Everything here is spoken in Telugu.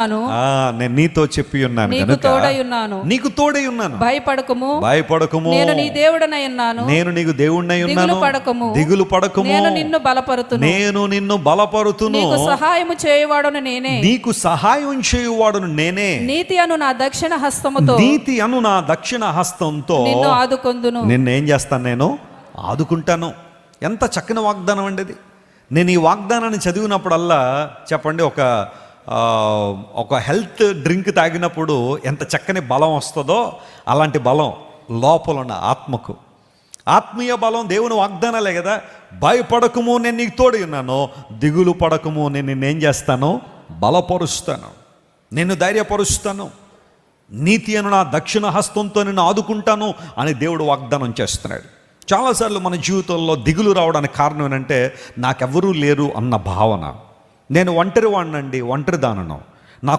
నేను నీతో చెప్పి ఉన్నాను నీకు తోడై ఉన్నాను. నీకు తోడై ఉన్నాను. భయపడకము. భయపడకము. నేను నీ దేవుడనై ఉన్నాను. నేను నీకు దేవుణ్ణై ఉన్నాను. దిగులు పడకము. దిగులు పడకము. నేను నిన్ను బలపరుతును. నేను నిన్ను బలపరుతును. నీకు సహాయము చేయువాడును నేనే. నీకు సహాయం చేయువాడును నేనే. నీతి అను నా దక్షిణ హస్తముతో. నీతి అను నా దక్షిణ హస్తంతో నిన్ను ఆదుకొందును. నిన్నేం చేస్తాను నేను? ఆదుకుంటాను. ఎంత చక్కని వాగ్దానం అండి నేను ఈ వాగ్దానాన్ని చదివినప్పుడల్లా చెప్పండి ఒక ఒక హెల్త్ డ్రింక్ తాగినప్పుడు ఎంత చక్కని బలం వస్తుందో అలాంటి బలం లోపల ఉన్న ఆత్మకు. ఆత్మీయ బలం దేవుని వాగ్దానాలే కదా. భయపడకము నేను నీకు తోడి ఉన్నాను. దిగులు పడకము నేను నిన్నేం చేస్తాను? బలపరుస్తాను. నిన్ను ధైర్యపరుస్తాను. నీతి అను నా దక్షిణ హస్తంతో నిన్ను ఆదుకుంటాను అని దేవుడు వాగ్దానం చేస్తున్నాడు. చాలాసార్లు మన జీవితంలో దిగులు రావడానికి కారణం ఏంటంటే నాకెవరూ లేరు అన్న భావన. నేను ఒంటరి వాడినండి ఒంటరి దానను